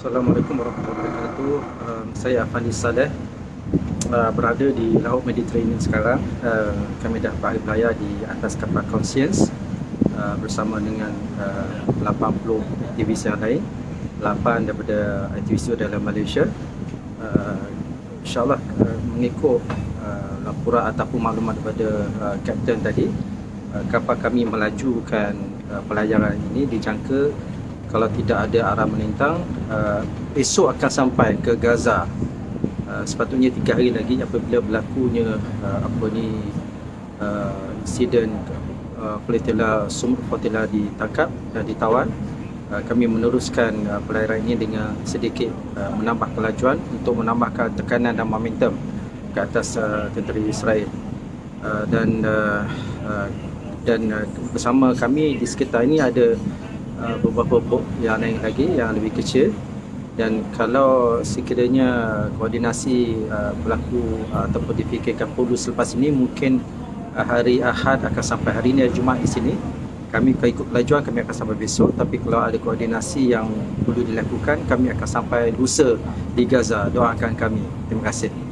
Assalamualaikum warahmatullahi wabarakatuh. Um, saya Afandi Saleh uh, berada di Laut Mediterranean sekarang. Uh, kami dah berlayar di atas kapal Conscience uh, bersama dengan uh, 80 aktivis yang lain. 8 daripada aktivis dalam Malaysia. Uh, InsyaAllah uh, mengikut uh, laporan ataupun maklumat daripada uh, Kapten tadi, uh, kapal kami melajukan uh, pelayaran ini dijangka kalau tidak ada arah melintang uh, esok akan sampai ke Gaza. Uh, sepatutnya tiga hari lagi apabila berlakunya uh, apa ni uh, insiden uh, flotilla sumber flotilla ditangkap dan ditawan. Uh, kami meneruskan uh, pelayaran ini dengan sedikit uh, menambah kelajuan untuk menambahkan tekanan dan momentum ke atas uh, tentera Israel. Uh, dan uh, uh, dan uh, bersama kami di sekitar ini ada uh, beberapa bot yang lain lagi yang lebih kecil. Dan kalau sekiranya koordinasi uh, berlaku uh, ataupun difikirkan perlu selepas ini mungkin hari Ahad akan sampai hari ini Jumaat di sini. Kami akan ikut pelajuan kami akan sampai besok. Tapi kalau ada koordinasi yang perlu dilakukan kami akan sampai lusa di Gaza. Doakan kami. Terima kasih